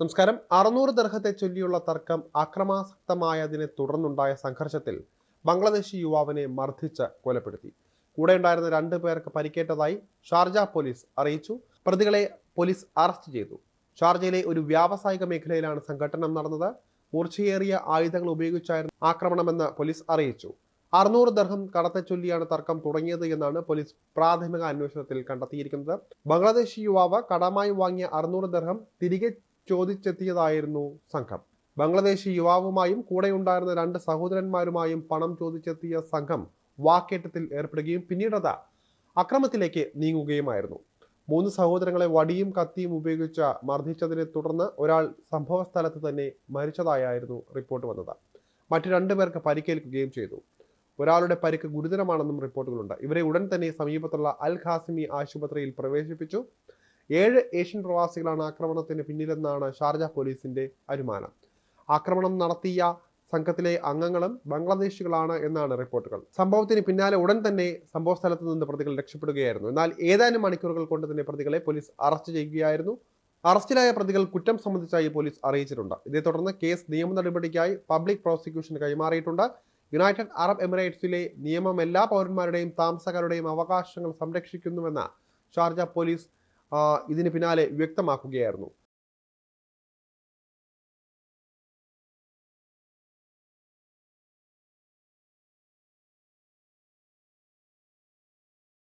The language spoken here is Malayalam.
നമസ്കാരം. അറുന്നൂറ് ദർഹത്തെ ചൊല്ലിയുള്ള തർക്കം അക്രമാസക്തമായതിനെ തുടർന്നുണ്ടായ സംഘർഷത്തിൽ ബംഗ്ലാദേശി യുവാവിനെ മർദ്ദിച്ച് കൊലപ്പെടുത്തി. കൂടെയുണ്ടായിരുന്ന രണ്ടു പേർക്ക് പരിക്കേറ്റതായി ഷാർജ പോലീസ് അറിയിച്ചു. പ്രതികളെ പോലീസ് അറസ്റ്റ് ചെയ്തു. ഷാർജയിലെ ഒരു വ്യാവസായിക മേഖലയിലാണ് സംഘട്ടനം നടന്നത്. മൂർച്ചയേറിയ ആയുധങ്ങൾ ഉപയോഗിച്ചായിരുന്നു ആക്രമണമെന്ന് പോലീസ് അറിയിച്ചു. അറുന്നൂറ് ദർഹം കടത്തെ ചൊല്ലിയാണ് തർക്കം തുടങ്ങിയത് എന്നാണ് പോലീസ് പ്രാഥമിക അന്വേഷണത്തിൽ കണ്ടെത്തിയിരിക്കുന്നത്. ബംഗ്ലാദേശി യുവാവ് കടമായി വാങ്ങിയ അറുന്നൂറ് ദർഹം തിരികെ ചോദിച്ചെത്തിയതായിരുന്നു സംഘം. ബംഗ്ലാദേശി യുവാവുമായും കൂടെയുണ്ടായിരുന്ന രണ്ട് സഹോദരന്മാരുമായും പണം ചോദിച്ചെത്തിയ സംഘം വാക്കേറ്റത്തിൽ ഏർപ്പെടുകയും പിന്നീടത് അക്രമത്തിലേക്ക് നീങ്ങുകയുമായിരുന്നു. മൂന്ന് സഹോദരങ്ങളെ വടിയും കത്തിയും ഉപയോഗിച്ച് മർദ്ദിച്ചതിനെ തുടർന്ന് ഒരാൾ സംഭവ സ്ഥലത്ത് തന്നെ മരിച്ചതായിരുന്നു റിപ്പോർട്ട് വന്നത്. മറ്റു രണ്ടു പേർക്ക് പരിക്കേൽക്കുകയും ചെയ്തു. ഒരാളുടെ പരിക്ക് ഗുരുതരമാണെന്നും റിപ്പോർട്ടുകളുണ്ട്. ഇവരെ ഉടൻ തന്നെ സമീപത്തുള്ള അൽ ഖാസിമി ആശുപത്രിയിൽ പ്രവേശിപ്പിച്ചു. ഏഴ് ഏഷ്യൻ പ്രവാസികളാണ് ആക്രമണത്തിന് പിന്നിലെന്നാണ് ഷാർജ പോലീസിന്റെ അനുമാനം. ആക്രമണം നടത്തിയ സംഘത്തിലെ അംഗങ്ങളും ബംഗ്ലാദേശികളാണ് എന്നാണ് റിപ്പോർട്ടുകൾ. സംഭവത്തിന് പിന്നാലെ ഉടൻ തന്നെ സംഭവ സ്ഥലത്ത് നിന്ന് പ്രതികൾ രക്ഷപ്പെടുകയായിരുന്നു. എന്നാൽ ഏതാനും മണിക്കൂറുകൾ കൊണ്ട് തന്നെ പ്രതികളെ പോലീസ് അറസ്റ്റ് ചെയ്യുകയായിരുന്നു. അറസ്റ്റിലായ പ്രതികൾ കുറ്റം സംബന്ധിച്ചായി പോലീസ് അറിയിച്ചിട്ടുണ്ട്. ഇതേ തുടർന്ന് കേസ് നിയമ നടപടിക്കായി പബ്ലിക് പ്രോസിക്യൂഷന് കൈമാറിയിട്ടുണ്ട്. യുണൈറ്റഡ് അറബ് എമിറേറ്റ്സിലെ നിയമം എല്ലാ പൗരന്മാരുടെയും താമസക്കാരുടെയും അവകാശങ്ങൾ സംരക്ഷിക്കുന്നുവെന്ന് ഷാർജ പോലീസ് ഇതിന് പിന്നാലെ വ്യക്തമാക്കുകയായിരുന്നു.